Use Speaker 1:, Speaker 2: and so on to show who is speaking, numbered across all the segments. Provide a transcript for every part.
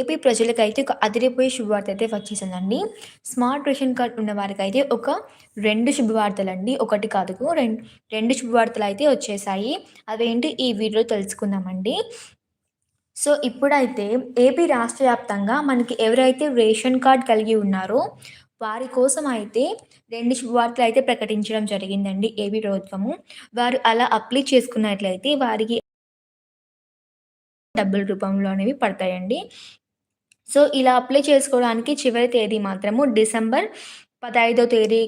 Speaker 1: AP ప్రజలకైతే ఒక అదిరిపోయే శుభవార్త అయితే వచ్చేసిందండి. స్మార్ట్ రేషన్ కార్డ్ ఉన్న వారికైతే ఒక 2 శుభవార్తలండి. ఒకటి కాదు రెండు రెండు శుభవార్తలు అయితే వచ్చేసాయి. అవేంటి ఈ వీడియో తెలుసుకుందామండి. సో, ఇప్పుడైతే ఏపీ రాష్ట్ర వ్యాప్తంగా మనకి ఎవరైతే రేషన్ కార్డ్ కలిగి ఉన్నారో వారి కోసం అయితే 2 శుభవార్తలైతే ప్రకటించడం జరిగిందండి ఏపీ ప్రభుత్వము. వారు అలా అప్లై చేసుకున్నట్లయితే వారికి డబ్బుల రూపంలో అనేవి పడతాయండి. సో, ఇలా అప్లై చేసుకోవడానికి చివరి తేదీ మాత్రము డిసెంబర్ 15 తేదీ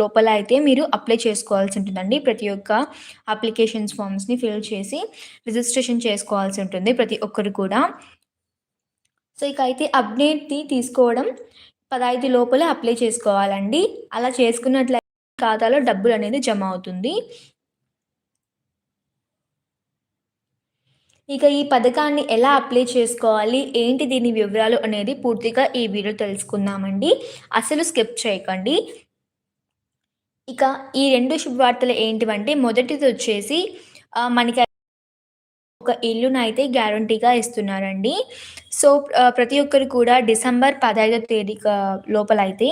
Speaker 1: లోపల అయితే మీరు అప్లై చేసుకోవాల్సి ఉంటుందండి. ప్రతి ఒక్క అప్లికేషన్స్ ఫార్మ్స్‌ని ఫిల్ చేసి రిజిస్ట్రేషన్ చేసుకోవాల్సి ఉంటుంది ప్రతి ఒక్కరు కూడా. సో, ఇక అయితే అప్డేట్‌ని తీసుకోవడం 15 లోపల అప్లై చేసుకోవాలండి. అలా చేసుకున్నట్లయితే ఖాతాలో డబ్బులు అనేది జమ అవుతుంది. ఇక ఈ పథకాన్ని ఎలా అప్లై చేసుకోవాలి? ఏంటి దీని వివరాలు అనేది పూర్తిగా ఈ వీడియో తెలుసుకుందామండి. అసలు స్కిప్ చేయకండి. ఇక ఈ రెండు శుభవార్తలు ఏంటివంటే మొదటిది వచ్చేసి మనకి ఒక ఇల్లునైతే గ్యారంటీగా ఇస్తున్నారండి. సో, ప్రతి ఒక్కరు కూడా డిసెంబర్ 15 తేదీ లోపల అయితే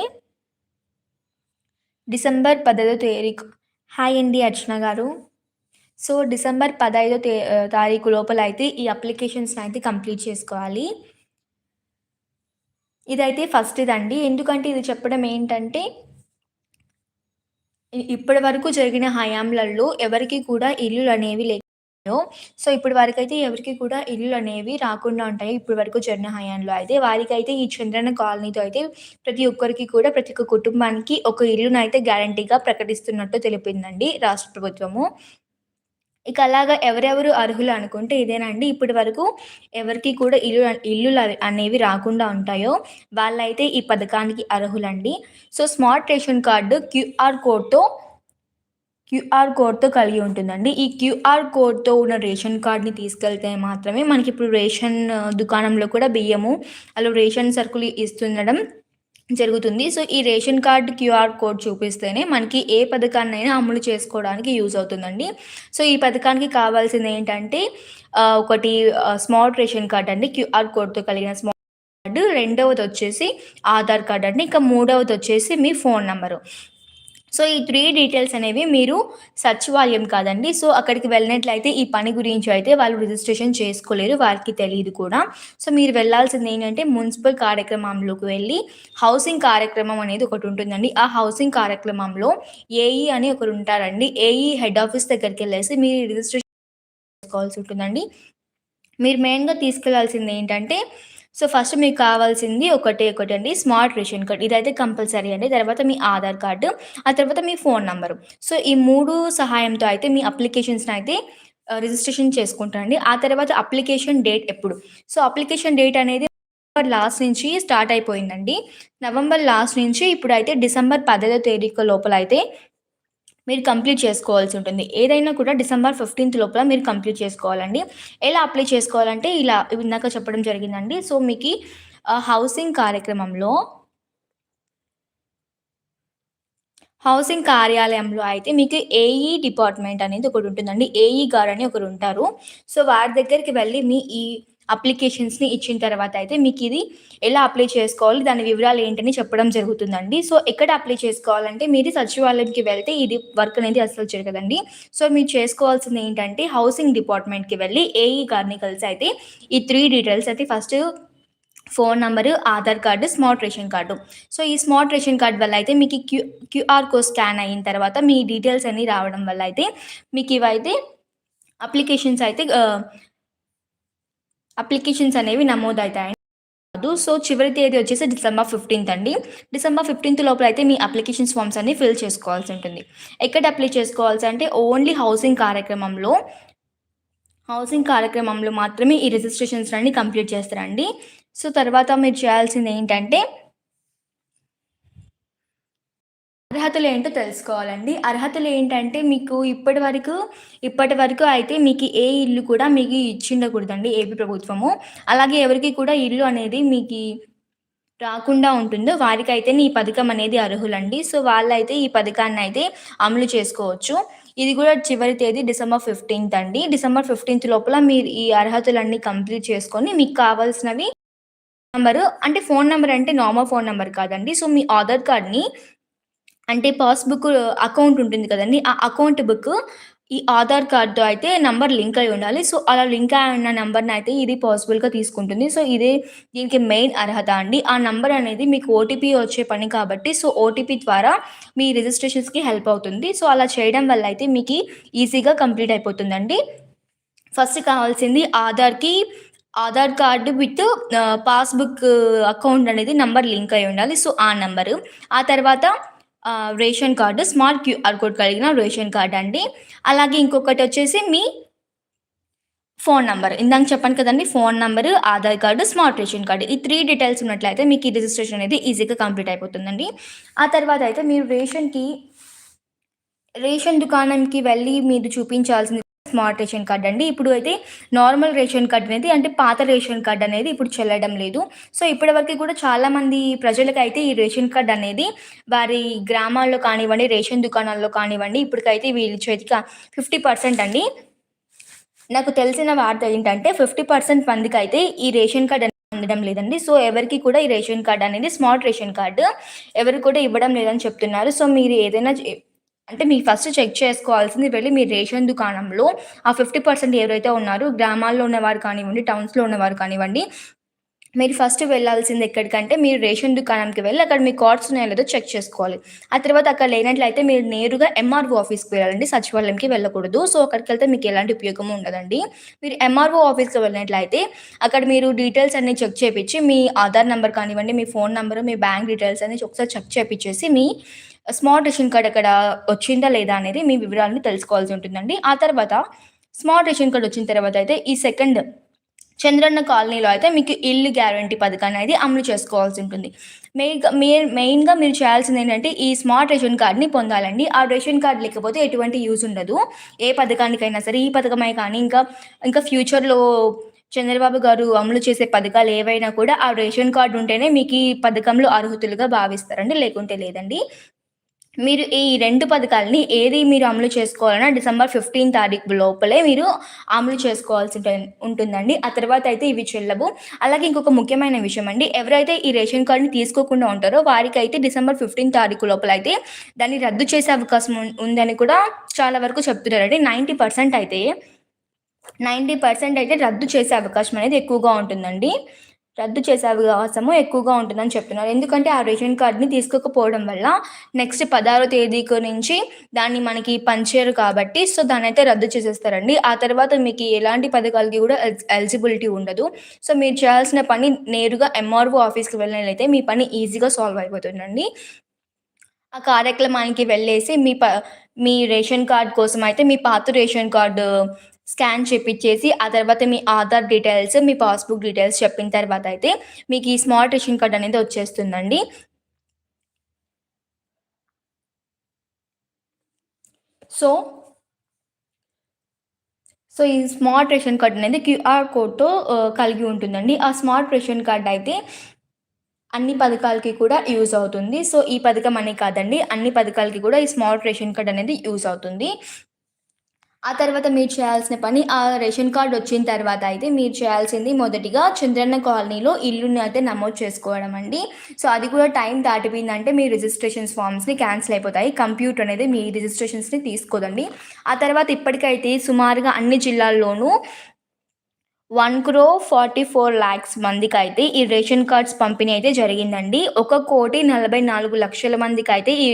Speaker 1: డిసెంబర్ పదహైదవ తేదీ హాయ్ అండి అర్చన గారు. సో, డిసెంబర్ 15 తే తారీఖు లోపల అయితే ఈ అప్లికేషన్స్ని అయితే కంప్లీట్ చేసుకోవాలి. ఇదైతే ఫస్ట్‌దండి. ఎందుకంటే ఇది చెప్పడం ఏంటంటే ఇప్పటి వరకు జరిగిన హయాంలలో ఎవరికి కూడా ఇల్లులనేవి లేవు. సో, ఇప్పటి వారికైతే ఎవరికి కూడా ఇల్లులనేవి రాకుండా ఉంటాయి. ఇప్పటి వరకు జరిగిన హయాంలో అయితే వారికైతే ఈ చంద్రన కాలనీతో అయితే ప్రతి ఒక్కరికి కూడా ప్రతి ఒక్క కుటుంబానికి ఒక ఇల్లునైతే గ్యారంటీగా ప్రకటిస్తున్నట్టు తెలిపిందండి రాష్ట్ర ప్రభుత్వము. ఇక అలాగా ఎవరెవరు అర్హులు అనుకుంటే ఇదేనండి. ఇప్పటి వరకు ఎవరికి కూడా ఇల్లు ఇల్లులు అనేవి రాకుండా ఉంటాయో వాళ్ళైతే ఈ పథకానికి అర్హులండి. So, smart ration card QR కోడ్‌తో క్యూఆర్ కోడ్‌తో కలిగి ఉంటుందండి. ఈ క్యూఆర్ కోడ్‌తో ఉన్న రేషన్ కార్డ్‌ని తీసుకెళ్తే మాత్రమే మనకి ఇప్పుడు రేషన్ దుకాణంలో కూడా బియ్యము, అలా రేషన్ సరుకులు ఇస్తుండడం జరుగుతుంది. సో, ఈ రేషన్ కార్డ్ క్యూఆర్ కోడ్ చూపిస్తేనే మనకి ఏ పథకాన్నైనా అమలు చేసుకోవడానికి యూజ్ అవుతుందండి. సో, ఈ పథకానికి కావాల్సింది ఏంటంటే ఒకటి స్మార్ట్ రేషన్ కార్డ్ అండి. క్యూఆర్ కోడ్‌తో కలిగిన స్మార్ట్ కార్డు రెండవది వచ్చేసి ఆధార్ కార్డ్ అండి. మూడవది వచ్చేసి మీ ఫోన్ నెంబరు సో, ఈ త్రీ డీటెయిల్స్ అనేవి మీరు సచివాలయం కాదండి. సో, అక్కడికి వెళ్ళినట్లయితే ఈ పని గురించి అయితే వాళ్ళు రిజిస్ట్రేషన్ చేసుకోలేరు. వారికి తెలియదు కూడా. సో, మీరు వెళ్ళాల్సింది ఏంటంటే మున్సిపల్ కార్యక్రమంలోకి వెళ్ళి హౌసింగ్ కార్యక్రమం అనేది ఒకటి ఉంటుందండి ఆ హౌసింగ్ కార్యక్రమంలో ఏఈ అని ఒకరుంటారండి. ఏఈ హెడ్ ఆఫీస్ దగ్గరికి వెళ్ళేసి మీరు రిజిస్ట్రేషన్ చేసుకోవాల్సి ఉంటుందండి. మీరు మెయిన్‌గా తీసుకెళ్ళాల్సిందేంటంటే సో, ఫస్ట్ మీకు కావాల్సింది ఒకటే ఒకటండి స్మార్ట్ రేషన్ కార్డ్. ఇదైతే కంపల్సరీ అండి. తర్వాత మీ ఆధార్ కార్డు ఆ తర్వాత మీ ఫోన్ నంబరు. సో, ఈ మూడు సహాయంతో అయితే మీ అప్లికేషన్స్ని అయితే రిజిస్ట్రేషన్ చేసుకుంటారండి. ఆ తర్వాత అప్లికేషన్ డేట్ ఎప్పుడు? సో, అప్లికేషన్ డేట్ అనేది నవంబర్ లాస్ట్ నుంచి స్టార్ట్ అయిపోయిందండి. నవంబర్ లాస్ట్ నుంచి ఇప్పుడైతే డిసెంబర్ పదహైదో తేదీ లోపల అయితే మీరు కంప్లీట్ చేసుకోవాల్సి ఉంటుంది. ఏదైనా కూడా డిసెంబర్ 15 లోపల మీరు కంప్లీట్ చేసుకోవాలండి. ఎలా అప్లై చేసుకోవాలంటే ఇలా ఇందాక చెప్పడం జరిగిందండి. సో, మీకు హౌసింగ్ కార్యక్రమంలో హౌసింగ్ కార్యాలయంలో అయితే మీకు ఏఈ డిపార్ట్‌మెంట్ అనేది ఒకటి ఉంటుందండి ఏఈ గార్డ్ అని ఒకరు ఉంటారు సో, వారి దగ్గరికి వెళ్ళి మీ ఈ అప్లికేషన్స్‌ని ఇచ్చిన తర్వాత అయితే మీకు ఇది ఎలా అప్లై చేసుకోవాలి, దాని వివరాలు ఏంటని చెప్పడం జరుగుతుందండి. సో, ఎక్కడ అప్లై చేసుకోవాలంటే మీరు సచివాలయంకి వెళ్తే ఇది వర్క్ అనేది అసలు జరగదండి. సో, మీరు చేసుకోవాల్సింది ఏంటంటే హౌసింగ్ డిపార్ట్‌మెంట్‌కి వెళ్ళి ఏఈ గారిని కలిసి అయితే ఈ త్రీ డీటెయిల్స్ అయితే first phone number, Aadhaar card smart ration card. So, ఈ స్మార్ట్ రేషన్ కార్డు వల్ల అయితే మీకు క్యూ క్యూఆర్ కోడ్ స్కాన్ అయిన తర్వాత మీ డీటెయిల్స్ అన్నీ రావడం వల్ల అయితే మీకు ఇవైతే అప్లికేషన్స్ అయితే అప్లికేషన్స్ అనేవి నమోదవుతాయి. సో, చివరి తేదీ వచ్చేసి డిసెంబర్ 15 అండి. డిసెంబర్ 15 లోపల అయితే మీ అప్లికేషన్స్ ఫార్మ్స్ అన్ని ఫిల్ చేసుకోవాల్సి ఉంటుంది. ఎక్కడ అప్లై చేసుకోవాల్సి అంటే ఓన్లీ హౌసింగ్ కార్యక్రమంలో హౌసింగ్ కార్యక్రమంలో మాత్రమే ఈ రిజిస్ట్రేషన్స్ అన్నీ కంప్లీట్ చేస్తారండి. సో, తర్వాత మీరు చేయాల్సింది ఏంటంటే అర్హతలు ఏంటో తెలుసుకోవాలండి. అర్హతలు ఏంటంటే మీకు ఇప్పటి వరకు ఇప్పటి వరకు అయితే మీకు ఏ ఇల్లు కూడా మీకు ఇచ్చిండకూడదండి ఏపీ ప్రభుత్వము. అలాగే ఎవరికి కూడా ఇల్లు అనేది మీకు రాకుండా ఉంటుందో వారికైతే ఈ పథకం అనేది అర్హులండి. సో, వాళ్ళైతే ఈ పథకాన్ని అయితే అమలు చేసుకోవచ్చు. ఇది కూడా చివరి తేదీ డిసెంబర్ 15 అండి. డిసెంబర్ 15 లోపల మీరు ఈ అర్హతలన్నీ కంప్లీట్ చేసుకొని మీకు కావాల్సినవి నంబరు అంటే ఫోన్ నెంబర్ అంటే నార్మల్ ఫోన్ నెంబర్ కాదండి. సో, మీ ఆధార్ కార్డ్‌ని అంటే పాస్‌బుక్ అకౌంట్ ఉంటుంది కదండి ఆ అకౌంట్ బుక్ ఈ ఆధార్ కార్డ్‌తో అయితే నంబర్ లింక్ అయి ఉండాలి. సో, అలా లింక్ అయి ఉన్న నెంబర్ని అయితే ఇది పాసిబుల్‌గా తీసుకుంటుంది. సో, ఇదే దీనికి మెయిన్ అర్హత అండి. ఆ నంబర్ అనేది మీకు ఓటీపీ వచ్చే పని కాబట్టి సో, ఓటీపీ ద్వారా మీ రిజిస్ట్రేషన్స్‌కి హెల్ప్ అవుతుంది. సో, అలా చేయడం వల్ల అయితే మీకు ఈజీగా కంప్లీట్ అయిపోతుందండి. ఫస్ట్ కావాల్సింది ఆధార్‌కి Aadhaar card with passbook account అనేది నంబర్ లింక్ అయి ఉండాలి. సో, ఆ నంబరు. ఆ తర్వాత ration card smart QR code కలిగిన రేషన్ కార్డ్ అండి. అలాగే ఇంకొకటి వచ్చేసి మీ ఫోన్ నంబర్. ఇందాక చెప్పాను కదండి phone number, Aadhaar card smart ration card ఈ త్రీ డీటెయిల్స్ ఉన్నట్లయితే మీకు ఈ రిజిస్ట్రేషన్ అనేది ఈజీగా కంప్లీట్ అయిపోతుందండి. ఆ తర్వాత అయితే మీరు రేషన్‌కి రేషన్ దుకాణంకి వెళ్ళి మీరు చూపించాల్సింది స్మార్ట్ రేషన్ కార్డ్ అండి. ఇప్పుడు అయితే నార్మల్ రేషన్ కార్డ్ అనేది అంటే పాత రేషన్ కార్డ్ అనేది ఇప్పుడు చెల్లడం లేదు. సో, ఇప్పటివరకు కూడా చాలామంది ప్రజలకైతే ఈ రేషన్ కార్డ్ అనేది వారి గ్రామాల్లో కానివ్వండి, రేషన్ దుకాణాల్లో కానివ్వండి, ఇప్పటికైతే వీళ్ళ చేతికి 50% అండి. నాకు తెలిసిన వార్త ఏంటంటే ఫిఫ్టీ పర్సెంట్ మందికి అయితే ఈ రేషన్ కార్డ్ అనేది అందడం లేదండి. సో, ఎవరికి కూడా ఈ రేషన్ కార్డ్ అనేది స్మార్ట్ రేషన్ కార్డు ఎవరికి కూడా ఇవ్వడం లేదని చెప్తున్నారు. సో, మీరు ఏదైనా చే అంటే మీరు ఫస్ట్ చెక్ చేసుకోవాల్సింది వెళ్ళి మీ రేషన్ దుకాణంలో ఆ 50% ఎవరైతే ఉన్నారో గ్రామాల్లో ఉన్నవారు కానివ్వండి, టౌన్స్‌లో ఉన్నవారు కానివ్వండి, మీరు ఫస్ట్ వెళ్ళాల్సింది ఎక్కడికంటే మీరు రేషన్ దుకాణంకి వెళ్ళి అక్కడ మీ కార్డ్స్ ఉన్నాయో లేదో చెక్ చేసుకోవాలి. ఆ తర్వాత అక్కడ లేనట్లయితే మీరు నేరుగా ఎంఆర్ఓ ఆఫీస్‌కి వెళ్ళాలండి. సచివాలయంకి వెళ్ళకూడదు. సో, అక్కడికి వెళ్తే మీకు ఎలాంటి ఉపయోగము ఉండదండి. మీరు ఎంఆర్ఓ ఆఫీస్‌కి వెళ్ళినట్లయితే అక్కడ మీరు డీటెయిల్స్ అన్ని చెక్ చేయించి మీ ఆధార్ నెంబర్ కానివ్వండి, మీ ఫోన్ నెంబరు మీ బ్యాంక్ డీటెయిల్స్ అన్ని ఒకసారి చెక్ చేయించేసి మీ స్మార్ట్ రేషన్ కార్డ్ అక్కడ వచ్చిందా లేదా అనేది మీ వివరాలను తెలుసుకోవాల్సి ఉంటుందండి. ఆ తర్వాత స్మార్ట్ రేషన్ కార్డ్ వచ్చిన తర్వాత అయితే ఈ సెకండ్ చంద్రన్న కాలనీలో అయితే మీకు ఇల్లు గ్యారంటీ పథకాన్ని అనేది అమలు చేసుకోవాల్సి ఉంటుంది. మెయిన్‌గా మెయిన్‌గా మీరు చేయాల్సింది ఏంటంటే ఈ స్మార్ట్ రేషన్ కార్డ్‌ని పొందాలండి. ఆ రేషన్ కార్డ్ లేకపోతే ఎటువంటి యూజ్ ఉండదు. ఏ పథకానికైనా సరే ఈ పథకమే కానీ ఇంకా ఇంకా ఫ్యూచర్‌లో చంద్రబాబు గారు అమలు చేసే పథకాలు ఏవైనా కూడా ఆ రేషన్ కార్డు ఉంటేనే మీకు ఈ పథకంలో అర్హుతులుగా భావిస్తారండి. లేకుంటే లేదండి. మీరు ఈ రెండు పథకాలని ఏది మీరు అమలు చేసుకోవాలన్నా డిసెంబర్ 15 తారీఖు లోపలే మీరు అమలు చేసుకోవాల్సి ఉంటుందండి. ఆ తర్వాత అయితే ఇవి చెల్లవు. అలాగే ఇంకొక ముఖ్యమైన విషయం అండి. ఎవరైతే ఈ రేషన్ కార్డ్‌ని తీసుకోకుండా ఉంటారో వారికైతే డిసెంబర్ 15 తారీఖు లోపల అయితే దాన్ని రద్దు చేసే అవకాశం ఉం ఉందని కూడా చాలా వరకు చెప్తున్నారండి. 90% అయితే 90% అయితే రద్దు చేసే అవకాశం అనేది ఎక్కువగా ఉంటుందండి. రద్దు చేసే అవకాశము ఎక్కువగా ఉంటుందని చెప్తున్నారు. ఎందుకంటే ఆ రేషన్ కార్డ్‌ని తీసుకోకపోవడం వల్ల నెక్స్ట్ పదహారో తేదీ నుంచి దాన్ని మనకి పంచారు కాబట్టి సో, దాన్నయితే రద్దు చేసేస్తారండి. ఆ తర్వాత మీకు ఎలాంటి పథకాలకి కూడా ఎలిజిబిలిటీ ఉండదు. సో, మీరు చేయాల్సిన పని నేరుగా ఎంఆర్ఓ ఆఫీస్‌కి వెళ్ళినట్లయితే మీ పని ఈజీగా సాల్వ్ అయిపోతుందండి. ఆ కార్యక్రమానికి వెళ్ళేసి మీ ప మీ రేషన్ కార్డ్ కోసం అయితే మీ పాత రేషన్ కార్డు స్కాన్ చేపిచ్చేసి ఆ తర్వాత మీ ఆధార్ డీటెయిల్స్, మీ పాస్‌బుక్ డీటెయిల్స్ చెప్పిన తర్వాత అయితే మీకు ఈ స్మార్ట్ రేషన్ కార్డ్ అనేది వచ్చేస్తుందండి. సో సో, ఈ స్మార్ట్ రేషన్ కార్డ్ అనేది క్యూఆర్ కోడ్‌తో కలిగి ఉంటుందండి. ఆ స్మార్ట్ రేషన్ కార్డ్ అయితే అన్ని పథకాలకి కూడా యూజ్ అవుతుంది. సో, ఈ పథకం అనే కాదండి. అన్ని పథకాలకి కూడా ఈ స్మార్ట్ రేషన్ కార్డ్ అనేది యూజ్ అవుతుంది. ఆ తర్వాత మీరు చేయాల్సిన పని ఆ రేషన్ కార్డు వచ్చిన తర్వాత అయితే మీరు చేయాల్సింది మొదటిగా చంద్రన్న కాలనీలో ఇల్లుని అయితే నమోదు చేసుకోవడం అండి. సో, అది కూడా టైం దాటిపోయిందంటే మీ రిజిస్ట్రేషన్స్ ఫార్మ్స్‌ని క్యాన్సిల్ అయిపోతాయి. కంప్యూటర్ అనేది మీ రిజిస్ట్రేషన్స్‌ని తీసుకోదండి. ఆ తర్వాత ఇప్పటికైతే సుమారుగా అన్ని జిల్లాల్లోనూ one crore forty four lakhs మందికి అయితే ఈ రేషన్ కార్డ్స్ పంపిణీ అయితే జరిగిందండి. ఒక కోటి నలభై నాలుగు లక్షల మందికి అయితే ఈ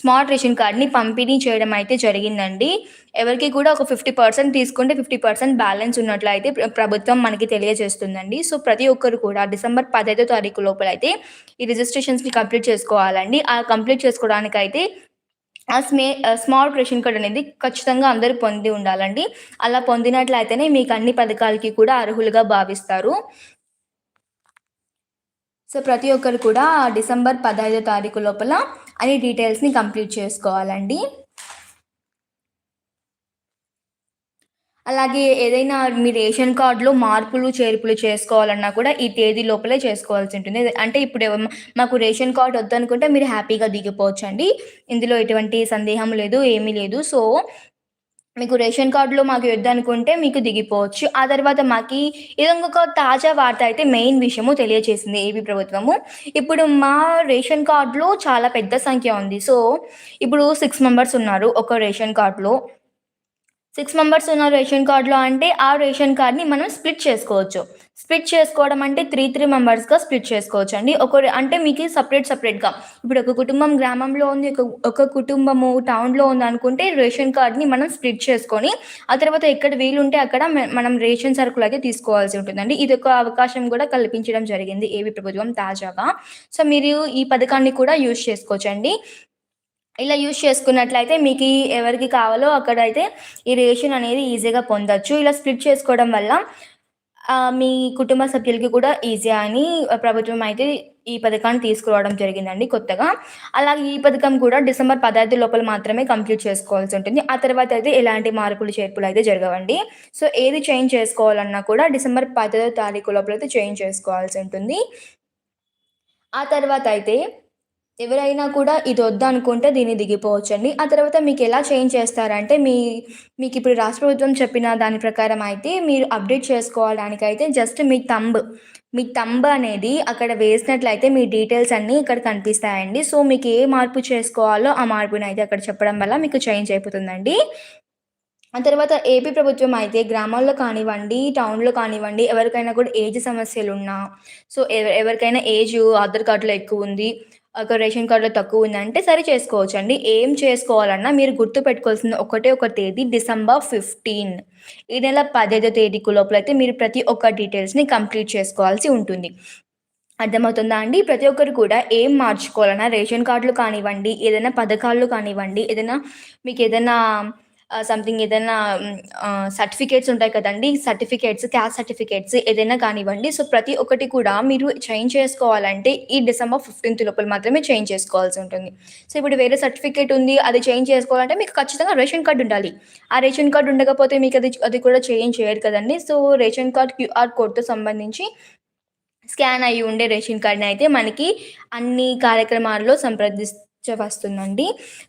Speaker 1: స్మార్ట్ రేషన్ కార్డ్‌ని పంపిణీ చేయడం అయితే జరిగిందండి. ఎవరికి కూడా ఒక 50% తీసుకుంటే 50% బ్యాలెన్స్ ఉన్నట్లయితే ప్రభుత్వం మనకి తెలియజేస్తుందండి. సో, ప్రతి ఒక్కరు కూడా డిసెంబర్ 15 తారీఖు లోపల అయితే ఈ రిజిస్ట్రేషన్స్‌ని కంప్లీట్ చేసుకోవాలండి. ఆ కంప్లీట్ చేసుకోవడానికైతే ఆ స్మే స్మార్ట్ రేషన్ కార్డ్ అనేది ఖచ్చితంగా అందరూ పొంది ఉండాలండి. అలా పొందినట్లయితేనే మీకు అన్ని పథకాలకి కూడా అర్హులుగా భావిస్తారు. సో, ప్రతి ఒక్కరు కూడా డిసెంబర్ 15 తారీఖు లోపల అన్ని డీటెయిల్స్‌ని కంప్లీట్ చేసుకోవాలండి. అలాగే ఏదైనా మీ రేషన్ కార్డులో మార్పులు, చేర్పులు చేసుకోవాలన్నా కూడా ఈ తేదీ లోపలే చేసుకోవాల్సి ఉంటుంది. అంటే ఇప్పుడు మాకు రేషన్ కార్డ్ వద్దనుకుంటే మీరు హ్యాపీగా దిగిపోవచ్చు అండి ఇందులో ఎటువంటి సందేహం లేదు. ఏమీ లేదు. సో, మీకు రేషన్ కార్డులో మాకు వద్దనుకుంటే మీకు దిగిపోవచ్చు ఆ తర్వాత మాకు ఇది తాజా వార్త అయితే మెయిన్ విషయము తెలియజేసింది ఏపీ ప్రభుత్వము ఇప్పుడు మా రేషన్ కార్డులో చాలా పెద్ద సంఖ్య ఉంది సో ఇప్పుడు సిక్స్ మెంబర్స్ ఉన్నారు ఒక రేషన్ కార్డులో సిక్స్ మెంబర్స్ ఉన్న రేషన్ కార్డులో అంటే ఆ రేషన్ కార్డ్ని మనం స్ప్లిట్ చేసుకోవచ్చు. స్ప్లిట్ చేసుకోవడం అంటే త్రీ త్రీ మెంబర్స్గా స్ప్లిట్ చేసుకోవచ్చు అండి ఒక అంటే మీకు సపరేట్ సపరేట్గా. ఇప్పుడు ఒక కుటుంబం గ్రామంలో ఉంది ఒక ఒక కుటుంబము టౌన్లో ఉంది అనుకుంటే రేషన్ కార్డ్ని మనం స్ప్లిట్ చేసుకొని ఆ తర్వాత ఎక్కడ వీలుంటే అక్కడ మనం రేషన్ సరుకులు అయితే తీసుకోవాల్సి ఉంటుందండి. ఇది ఒక అవకాశం కూడా కల్పించడం జరిగింది. ఏవి ప్రభుత్వం తాజాగా. సో మీరు ఈ పథకాన్ని కూడా యూజ్ చేసుకోవచ్చండి. ఇలా యూజ్ చేసుకున్నట్లయితే మీకు ఎవరికి కావాలో అక్కడైతే ఈ రేషన్ అనేది ఈజీగా పొందొచ్చు. ఇలా స్ప్లిట్ చేసుకోవడం వల్ల మీ కుటుంబ సభ్యులకి కూడా ఈజీ అని ప్రభుత్వం అయితే ఈ పథకాన్ని తీసుకురావడం జరిగిందండి కొత్తగా. అలాగే ఈ పథకం కూడా డిసెంబర్ పదహైదు లోపల మాత్రమే కంప్లీట్ చేసుకోవాల్సి ఉంటుంది. ఆ తర్వాత అయితే ఎలాంటి మార్పులు చేర్పులు అయితే జరగవండి. సో ఏది చేంజ్ చేసుకోవాలన్నా కూడా డిసెంబర్ పదహైదో తారీఖు లోపల అయితే చేంజ్ చేసుకోవాల్సి ఉంటుంది. ఆ తర్వాత అయితే ఎవరైనా కూడా ఇది వద్దనుకుంటే దీన్ని దిగిపోవచ్చండి. ఆ తర్వాత మీకు ఎలా చేంజ్ చేస్తారంటే మీ మీకు ఇప్పుడు రాష్ట్ర ప్రభుత్వం చెప్పిన దాని ప్రకారం అయితే మీరు అప్డేట్ చేసుకోవడానికైతే జస్ట్ మీ తంబ్ మీ తంబ్ అనేది అక్కడ వేసినట్లయితే మీ డీటెయిల్స్ అన్నీ ఇక్కడ కనిపిస్తాయండి. సో మీకు ఏ మార్పు చేసుకోవాలో ఆ మార్పుని అయితే అక్కడ చెప్పడం వల్ల మీకు చేంజ్ అయిపోతుందండి. ఆ తర్వాత ఏపీ ప్రభుత్వం అయితే గ్రామాల్లో కానివ్వండి టౌన్లో కానివ్వండి ఎవరికైనా కూడా ఏజ్ సమస్యలు ఉన్నా సో ఎవరికైనా ఏజ్ ఆధార్ కార్డులో ఎక్కువ ఉంది ఒక రేషన్ కార్డులో తక్కువ ఉందంటే సరి చేసుకోవచ్చు అండి ఏం చేసుకోవాలన్నా మీరు గుర్తు పెట్టుకోవాల్సిన ఒకటే ఒక తేదీ డిసెంబర్ ఫిఫ్టీన్. ఈ నెల పదహైదో తేదీకు లోపల అయితే మీరు ప్రతి ఒక్క డీటెయిల్స్ని కంప్లీట్ చేసుకోవాల్సి ఉంటుంది. అర్థమవుతుందా అండి? ప్రతి ఒక్కరు కూడా ఏం మార్చుకోవాలన్నా రేషన్ కార్డులు కానివ్వండి ఏదైనా పథకాలు కానివ్వండి ఏదైనా మీకు ఏదైనా సంథింగ్ ఏదైనా సర్టిఫికేట్స్ ఉంటాయి కదండి. సర్టిఫికేట్స్ క్యాస్ట్ సర్టిఫికేట్స్ ఏదైనా కానివ్వండి. సో ప్రతి ఒక్కటి కూడా మీరు చేంజ్ చేసుకోవాలంటే ఈ డిసెంబర్ ఫిఫ్టీన్త్ లోపల మాత్రమే చేంజ్ చేసుకోవాల్సి ఉంటుంది. సో ఇప్పుడు వేరే సర్టిఫికేట్ ఉంది అది చేంజ్ చేసుకోవాలంటే మీకు ఖచ్చితంగా రేషన్ కార్డు ఉండాలి. ఆ రేషన్ కార్డు ఉండకపోతే మీకు అది అది కూడా చేంజ్ చేయరు కదండి. సో రేషన్ కార్డ్ క్యూఆర్ కోడ్తో సంబంధించి స్కాన్ అయ్యి ఉండే రేషన్ కార్డ్ని అయితే మనకి అన్ని కార్యక్రమాల్లో సంప్రదించవస్తుందండి.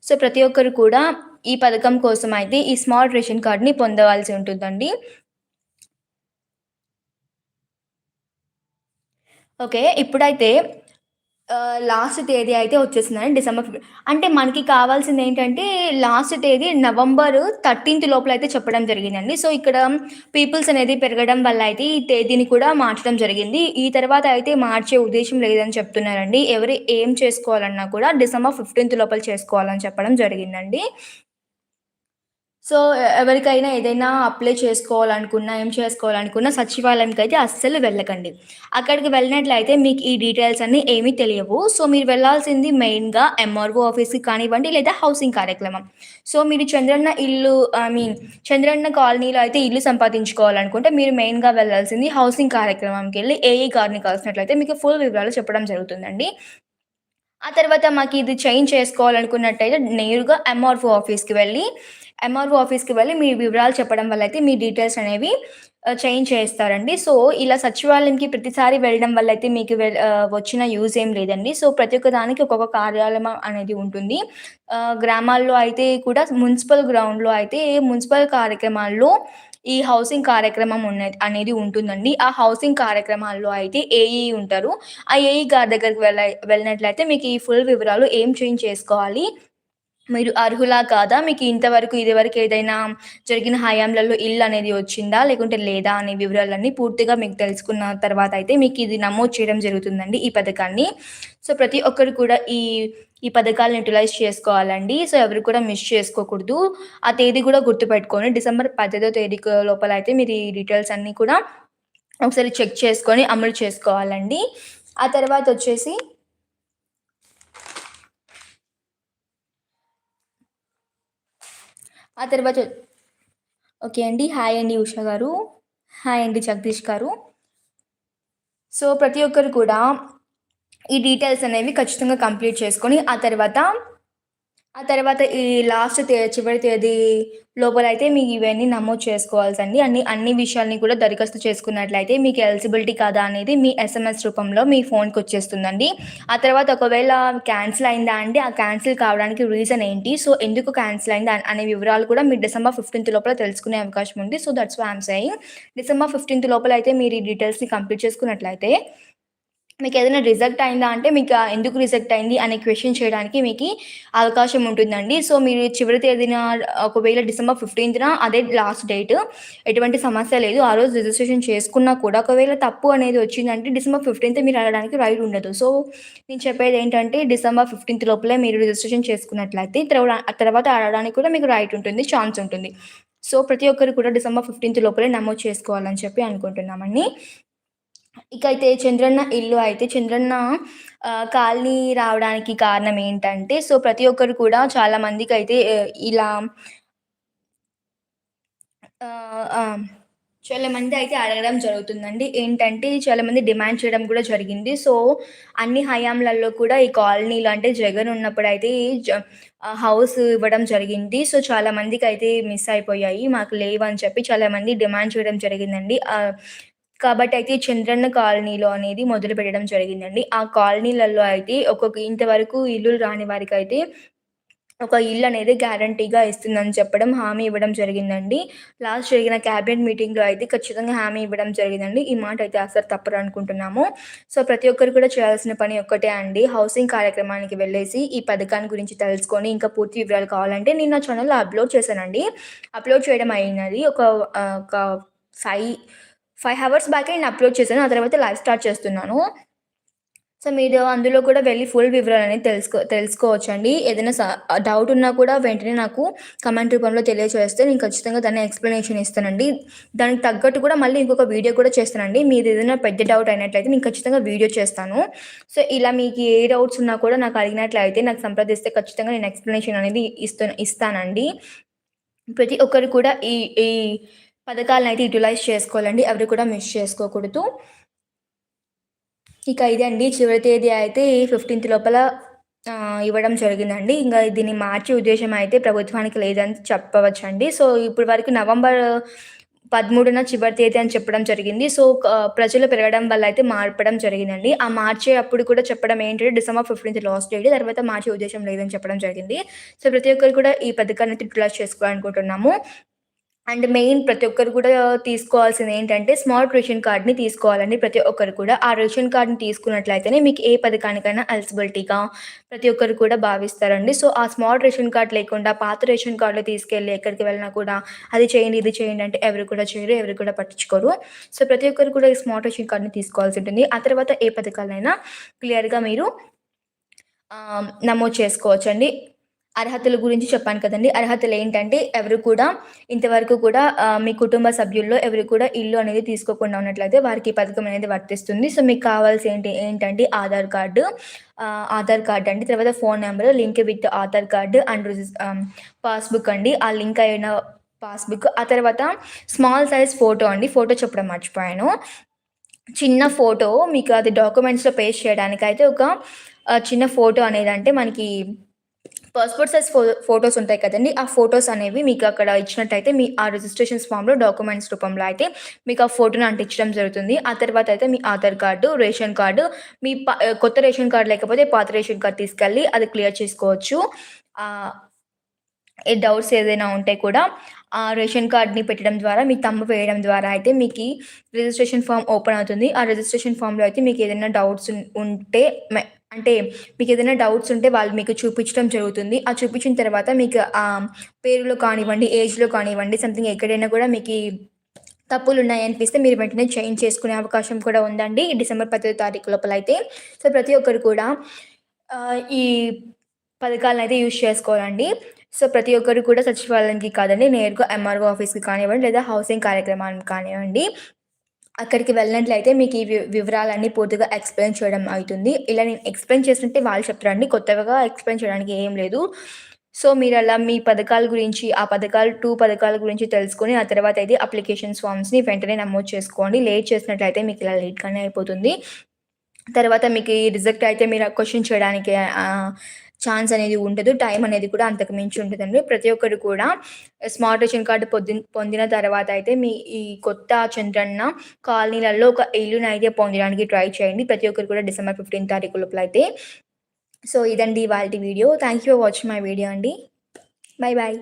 Speaker 1: సో ప్రతి ఒక్కరు కూడా ఈ పథకం కోసం అయితే ఈ స్మార్ట్ రేషన్ కార్డ్ని పొందవలసి ఉంటుందండి. ఓకే ఇప్పుడైతే లాస్ట్ తేదీ అయితే వచ్చేసిందండి డిసెంబర్ అంటే మనకి కావాల్సింది ఏంటంటే లాస్ట్ తేదీ నవంబర్ థర్టీన్త్ లోపల అయితే చెప్పడం జరిగిందండి. సో ఇక్కడ పీపుల్స్ అనేది పెరగడం వల్ల అయితే ఈ తేదీని కూడా మార్చడం జరిగింది. ఈ తర్వాత అయితే మార్చే ఉద్దేశం లేదని చెప్తున్నారండి. ఎవరు ఏం చేసుకోవాలన్నా కూడా డిసెంబర్ ఫిఫ్టీన్త్ లోపల చేసుకోవాలని చెప్పడం జరిగిందండి. సో ఎవరికైనా ఏదైనా అప్లై చేసుకోవాలనుకున్నా ఏం చేసుకోవాలనుకున్నా సచివాలయంకి అయితే అస్సలు వెళ్ళకండి. అక్కడికి వెళ్ళినట్లయితే మీకు ఈ డీటెయిల్స్ అన్నీ ఏమీ తెలియవు. సో మీరు వెళ్ళాల్సింది మెయిన్గా ఎంఆర్ఓ ఆఫీస్కి కానివ్వండి లేదా హౌసింగ్ కార్యక్రమం. సో మీరు చంద్రన్న ఇల్లు ఐ మీన్ చంద్రన్న కాలనీలో అయితే ఇల్లు సంపాదించుకోవాలనుకుంటే మీరు మెయిన్గా వెళ్ళాల్సింది హౌసింగ్ కార్యక్రమంకి వెళ్ళి ఏఈ గారిని కలిసినట్లయితే మీకు ఫుల్ వివరాలు చెప్పడం జరుగుతుందండి. ఆ తర్వాత మాకు ఇది చేంజ్ చేసుకోవాలనుకున్నట్టయితే నేరుగా ఎంఆర్ఓ ఆఫీస్కి వెళ్ళి ఎంఆర్ఓ ఆఫీస్కి వెళ్ళి మీ వివరాలు చెప్పడం వల్ల అయితే మీ డీటెయిల్స్ అనేవి చేంజ్ చేస్తారండి. సో ఇలా సచివాలయంకి ప్రతిసారి వెళ్ళడం వల్ల అయితే మీకు వచ్చిన యూజ్ ఏం లేదండి. సో ప్రతి ఒక్క దానికి ఒక్కొక్క కార్యాలయం అనేది ఉంటుంది. గ్రామాల్లో అయితే కూడా మున్సిపల్ గ్రౌండ్లో అయితే మున్సిపల్ కార్యక్రమాల్లో ఈ హౌసింగ్ కార్యక్రమం ఉన్నది అనేది ఉంటుందండి. ఆ హౌసింగ్ కార్యక్రమాల్లో అయితే ఏఈ ఉంటారు. ఆ ఏఈ గారి దగ్గరికి వెళ్ళ వెళ్ళినట్లయితే మీకు ఈ ఫుల్ వివరాలు ఏం చేంజ్ చేసుకోవాలి మీరు అర్హులా కాదా? మీకు ఇంతవరకు ఇదివరకు ఏదైనా జరిగిన హయాంలలో ఇల్లు అనేది వచ్చిందా? లేకుంటే లేదా అనే వివరాలన్నీ పూర్తిగా మీకు తెలుసుకున్న తర్వాత అయితే మీకు ఇది నమోదు చేయడం జరుగుతుందండి ఈ పథకాన్ని. సో ప్రతి ఒక్కరు కూడా ఈ ఈ పథకాలను యూటిలైజ్ చేసుకోవాలండి. సో ఎవరు కూడా మిస్ చేసుకోకూడదు. ఆ తేదీ కూడా గుర్తుపెట్టుకొని డిసెంబర్ పదిహేదో తేదీ లోపల అయితే మీరు ఈ డీటెయిల్స్ అన్నీ కూడా ఒకసారి చెక్ చేసుకొని అమలు చేసుకోవాలండి. ఆ తర్వాత వచ్చేసి ఆ తర్వాత ఓకే అండి. హాయ్ అండి ఉషా గారు. హాయ్ అండి జగదీష్ గారు. సో ప్రతి ఒక్కరు కూడా ఈ డీటెయిల్స్ అనేవి ఖచ్చితంగా కంప్లీట్ చేసుకొని ఆ తర్వాత ఆ తర్వాత ఈ లాస్ట్ తే చివరి తేదీ లోపల అయితే మీకు ఇవన్నీ నమోదు చేసుకోవాల్సండి. అన్ని అన్ని విషయాల్ని కూడా దరఖాస్తు చేసుకున్నట్లయితే మీకు ఎలిజిబిలిటీ కాదా అనేది మీ ఎస్ఎంఎస్ రూపంలో మీ ఫోన్కి వచ్చేస్తుందండి ఆ తర్వాత ఒకవేళ క్యాన్సిల్ అయిందా అంటే ఆ క్యాన్సిల్ కావడానికి రీజన్ ఏంటి? సో, ఎందుకు క్యాన్సిల్ అయిందా అనే వివరాలు కూడా మీరు డిసెంబర్ 15 లోపల తెలుసుకునే అవకాశం ఉంది. So, that's why I December 15 లోపల అయితే మీరు ఈ డీటెయిల్స్‌ని కంప్లీట్ చేసుకున్నట్లయితే మీకు ఏదైనా రిజెక్ట్ అయిందా అంటే మీకు ఎందుకు రిజెక్ట్ అయింది అనే క్వెషన్ చేయడానికి మీకు అవకాశం ఉంటుందండి. సో, మీరు చివరి తేదీన ఒకవేళ డిసెంబర్ 15న అదే లాస్ట్ డేట్. ఎటువంటి సమస్య లేదు. ఆ రోజు రిజిస్ట్రేషన్ చేసుకున్నా కూడా ఒకవేళ తప్పు అనేది వచ్చిందంటే డిసెంబర్ 15థ్ మీరు అడగడానికి రైట్ ఉండదు. సో, నేను చెప్పేది ఏంటంటే డిసెంబర్ 15థ్ లోపలే మీరు రిజిస్ట్రేషన్ చేసుకున్నట్లయితే తర్వాత అడగడానికి కూడా మీకు రైట్ ఉంటుంది. ఛాన్స్ ఉంటుంది. సో, ప్రతి ఒక్కరు కూడా డిసెంబర్ 15థ్ లోపలే నమోదు చేసుకోవాలని చెప్పి అనుకుంటున్నామండి. ఇక అయితే చంద్రన్న ఇల్లు అయితే చంద్రన్న కాలనీ రావడానికి కారణం ఏంటంటే సో, ప్రతి ఒక్కరు కూడా చాలా మందికి అయితే ఇలా చాలా మంది అయితే అడగడం జరుగుతుందండి. ఏంటంటే చాలా మంది డిమాండ్ చేయడం కూడా జరిగింది. సో, అన్ని హయాంలలో కూడా ఈ కాలనీలో అంటే జగన్ ఉన్నప్పుడు జ హౌస్ ఇవ్వడం జరిగింది. సో, చాలా మందికి అయితే మిస్ అయిపోయాయి. మాకు లేవని చెప్పి చాలా మంది డిమాండ్ చేయడం జరిగిందండి. కాబట్టి అయితే చంద్రన్న కాలనీలో అనేది మొదలు పెట్టడం జరిగిందండి. ఆ కాలనీలలో అయితే ఒక్కొక్క ఇంతవరకు ఇల్లులు రాని వారికైతే ఒక ఇల్లు అనేది గ్యారంటీగా ఇస్తుందని చెప్పడం, హామీ ఇవ్వడం జరిగిందండి. లాస్ట్ జరిగిన క్యాబినెట్ మీటింగ్‌లో అయితే ఖచ్చితంగా హామీ ఇవ్వడం జరిగిందండి. ఈ మాట అయితే అసలు తప్పరు అనుకుంటున్నాము సో, ప్రతి ఒక్కరు కూడా చేయాల్సిన పని ఒక్కటే అండి. హౌసింగ్ కార్యక్రమానికి వెళ్ళేసి ఈ పథకాన్ని గురించి తెలుసుకొని ఇంకా పూర్తి వివరాలు కావాలంటే నేను నా ఛానల్లో అప్‌లోడ్ చేశానండి. అప్‌లోడ్ చేయడం అయినది. ఒక ఒక ఫైవ్ ఫైవ్ అవర్స్ బ్యాకే నేను అప్‌లోడ్ చేశాను. ఆ తర్వాత లైవ్ స్టార్ట్ చేస్తున్నాను. సో, మీరు అందులో కూడా వెళ్ళి ఫుల్ వివరాలు అనేది తెలుసుకో తెలుసుకోవచ్చండి. ఏదైనా స డౌట్ ఉన్నా కూడా వెంటనే నాకు కమెంట్ రూపంలో తెలియజేస్తే నేను ఖచ్చితంగా దాన్ని ఎక్స్‌ప్లనేషన్ ఇస్తానండి. దానికి తగ్గట్టు కూడా మళ్ళీ ఇంకొక వీడియో కూడా చేస్తానండి. ఏదైనా పెద్ద డౌట్ అయినట్లయితే నేను ఖచ్చితంగా వీడియో చేస్తాను. సో, ఇలా మీకు ఏ డౌట్స్ ఉన్నా కూడా నాకు అడిగినట్లయితే నాకు సంప్రదిస్తే ఖచ్చితంగా నేను ఎక్స్‌ప్లనేషన్ అనేది ఇస్తా ఇస్తానండి. ప్రతి ఒక్కరు కూడా ఈ ఈ పథకాలను అయితే యుటిలైజ్ చేసుకోవాలండి. ఎవరు కూడా మిస్ చేసుకోకూడదు. ఇక ఇదే అండి చివరి తేదీ అయితే 15థ్ లోపల ఇవ్వడం జరిగిందండి. ఇంకా దీన్ని మార్చే ఉద్దేశం అయితే ప్రభుత్వానికి లేదని చెప్పవచ్చండి. సో, ఇప్పటి వరకు నవంబర్ 13న చివరి తేదీ అని చెప్పడం జరిగింది. సో, ప్రజలు పెరగడం వల్ల అయితే మార్పడం జరిగిందండి. ఆ మార్చే అప్పుడు కూడా చెప్పడం ఏంటంటే డిసెంబర్ 15థ్ లాస్ట్ డేట్. తర్వాత మార్చే ఉద్దేశం లేదని చెప్పడం జరిగింది. సో, ప్రతి ఒక్కరు కూడా ఈ పథకాన్ని అయితే చేసుకోవాలనుకుంటున్నాము. అండ్ మెయిన్ ప్రతి ఒక్కరు కూడా తీసుకోవాల్సింది ఏంటంటే స్మార్ట్ రేషన్ కార్డ్‌ని తీసుకోవాలండి ప్రతి ఒక్కరు కూడా. ఆ రేషన్ కార్డ్‌ని తీసుకున్నట్లయితేనే మీకు ఏ పథకానికైనా ఎలిజిబిలిటీగా ప్రతి ఒక్కరు కూడా భావిస్తారండి. సో, ఆ స్మార్ట్ రేషన్ కార్డ్ లేకుండా పాత రేషన్ కార్డులో తీసుకెళ్ళి ఎక్కడికి వెళ్ళినా కూడా అది చేయండి, ఇది చేయండి అంటే ఎవరు కూడా చేయరు. ఎవరు కూడా పట్టించుకోరు. సో, ప్రతి ఒక్కరు కూడా ఈ స్మార్ట్ రేషన్ కార్డ్‌ని తీసుకోవాల్సి ఉంటుంది. ఆ తర్వాత ఏ పథకాలైనా క్లియర్‌గా మీరు నమోదు చేసుకోవచ్చండి. అర్హతల గురించి చెప్పాను కదండి అర్హతలు ఏంటంటే ఎవరు కూడా ఇంతవరకు కూడా మీ కుటుంబ సభ్యుల్లో ఎవరు కూడా ఇల్లు అనేది తీసుకోకుండా ఉన్నట్లయితే వారికి ఈ పథకం అనేది వర్తిస్తుంది. సో, మీకు కావాల్సి ఏంటి ఏంటంటే ఆధార్ కార్డు ఆధార్ కార్డ్ అండి. తర్వాత phone number link with Aadhaar card and passbook అండి. ఆ లింక్ అయిన పాస్‌బుక్. ఆ తర్వాత స్మాల్ సైజ్ ఫోటో అండి. ఫోటో చెప్పడం మర్చిపోయాను. చిన్న ఫోటో మీకు అది డాక్యుమెంట్స్‌లో పేస్ట్ అయితే ఒక చిన్న ఫోటో అనేది అంటే మనకి పాస్‌పోర్ట్ సైజ్ ఫో ఫోటోస్ ఉంటాయి కదండి ఆ ఫోటోస్ అనేవి మీకు అక్కడ ఇచ్చినట్టయితే మీ ఆ రిజిస్ట్రేషన్ ఫామ్లో డాక్యుమెంట్స్ రూపంలో అయితే మీకు ఆ ఫోటోని అంటించడం జరుగుతుంది. ఆ తర్వాత అయితే మీ ఆధార్ కార్డు, రేషన్ కార్డు మీ ప కొత్త రేషన్ కార్డు లేకపోతే పాత రేషన్ కార్డు తీసుకెళ్ళి అది క్లియర్ చేసుకోవచ్చు. ఏ డౌట్స్ ఏదైనా ఉంటే కూడా ఆ రేషన్ కార్డ్‌ని పెట్టడం ద్వారా మీ తమ్ము వేయడం ద్వారా అయితే మీకు రిజిస్ట్రేషన్ ఫామ్ ఓపెన్ అవుతుంది. ఆ రిజిస్ట్రేషన్ ఫామ్లో అయితే మీకు ఏదైనా డౌట్స్ ఉంటే మె అంటే మీకు ఏదైనా డౌట్స్ ఉంటే వాళ్ళు మీకు చూపించడం జరుగుతుంది. ఆ చూపించిన తర్వాత మీకు ఆ పేరులో కానివ్వండి, ఏజ్‌లో కానివ్వండి సంథింగ్ ఎక్కడైనా కూడా మీకు తప్పులు అనిపిస్తే మీరు వెంటనే చేంజ్ చేసుకునే అవకాశం కూడా ఉందండి. డిసెంబర్ పదో తారీఖు లోపల అయితే సో, ప్రతి ఒక్కరు కూడా ఈ ఈ పథకాలనైతే యూజ్ చేసుకోవాలండి. సో, ప్రతి ఒక్కరు కూడా సచివాలయానికి కాదండి నేరుగా ఎంఆర్‌ఓ ఆఫీస్‌కి కానివ్వండి లేదా హౌసింగ్ కార్యక్రమానికి కానివ్వండి అక్కడికి వెళ్ళినట్లయితే మీకు ఈ వి వివరాలన్నీ పూర్తిగా ఎక్స్‌ప్లెయిన్ చేయడం అవుతుంది ఇలా నేను ఎక్స్‌ప్లెయిన్ చేస్తుంటే వాళ్ళు చెప్తారండి. కొత్తగా ఎక్స్‌ప్లెయిన్ చేయడానికి ఏం లేదు. సో, మీరు అలా మీ పథకాల గురించి ఆ పథకాలు టూ పథకాల గురించి తెలుసుకొని ఆ తర్వాత అయితే అప్లికేషన్స్ ఫామ్స్ని వెంటనే నమోదు చేసుకోండి. లేట్ చేసినట్లయితే మీకు ఇలా లేట్‌గానే అయిపోతుంది. తర్వాత మీకు ఈ రిజెక్ట్ అయితే మీరు క్వశ్చన్ చేయడానికి ఛాన్స్ అనేది ఉండదు టైం అనేది కూడా అంతకు మించి ఉంటుందండి ప్రతి ఒక్కరు కూడా స్మార్ట్ రేషన్ కార్డు పొంది పొందిన తర్వాత అయితే మీ ఈ కొత్త చంద్రన్న కాలనీలలో ఒక ఇల్లుని అయితే పొందడానికి ట్రై చేయండి. ప్రతి ఒక్కరు కూడా డిసెంబర్ ఫిఫ్టీన్ తారీఖు లోపల అయితే. సో ఇదండి వాళ్ళ video. Thank you for watching my video అండి. Bye bye